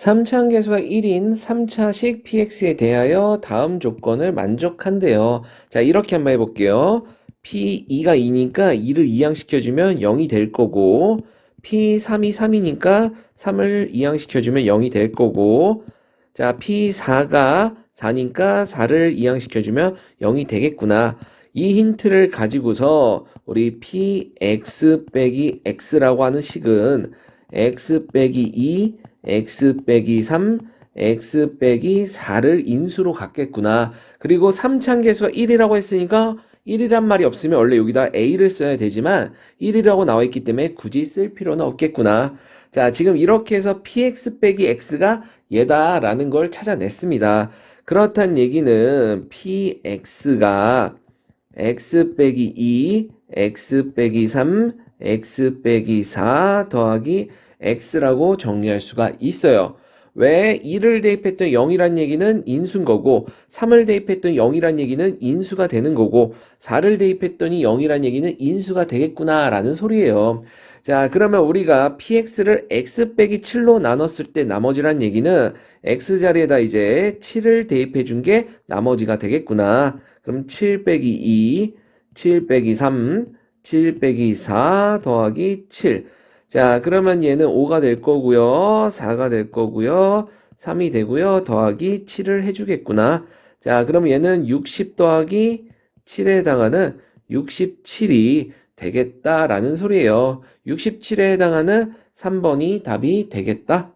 3차 함계수가 1인 3차식 px에 대하여 다음 조건을 만족한대요. 자, 이렇게 한번 해볼게요. p2가 2니까 2를 이항시켜주면 0이 될 거고, p3이 3이니까 3을 이항시켜주면 0이 될 거고, 자, p4가 4니까 4를 이항시켜주면 0이 되겠구나. 이 힌트를 가지고서 우리 px 빼기 x라고 하는 식은 x 빼기 2, x 빼기 3, x 빼기 4를 인수로 갖겠구나. 그리고 3차함계수가 1이라고 했으니까 1이란 말이 없으면 원래 여기다 a를 써야 되지만 1이라고 나와 있기 때문에 굳이 쓸 필요는 없겠구나. 자, 지금 이렇게 해서 px 빼기 x가 얘다라는 걸 찾아냈습니다. 그렇단 얘기는 px가 x 빼기 2, x 빼기 3, x 빼기 4 더하기 x라고 정리할 수가 있어요. 왜 2를 대입했던 0이란 얘기는 인수인 거고 3을 대입했던 0이란 얘기는 인수가 되는 거고 4를 대입했더니 0이란 얘기는 인수가 되겠구나 라는 소리예요. 자 그러면 우리가 px를 x 빼기 7로 나눴을 때 나머지란 얘기는 x 자리에다 이제 7을 대입해 준 게 나머지가 되겠구나. 그럼 7 빼기 2, 7 빼기 3, 7 빼기 4 더하기 7. 자, 그러면 얘는 5가 될 거고요. 4가 될 거고요. 3이 되고요. 더하기 7을 해주겠구나. 자, 그럼 얘는 60 더하기 7에 해당하는 67이 되겠다라는 소리예요. 67에 해당하는 3번이 답이 되겠다.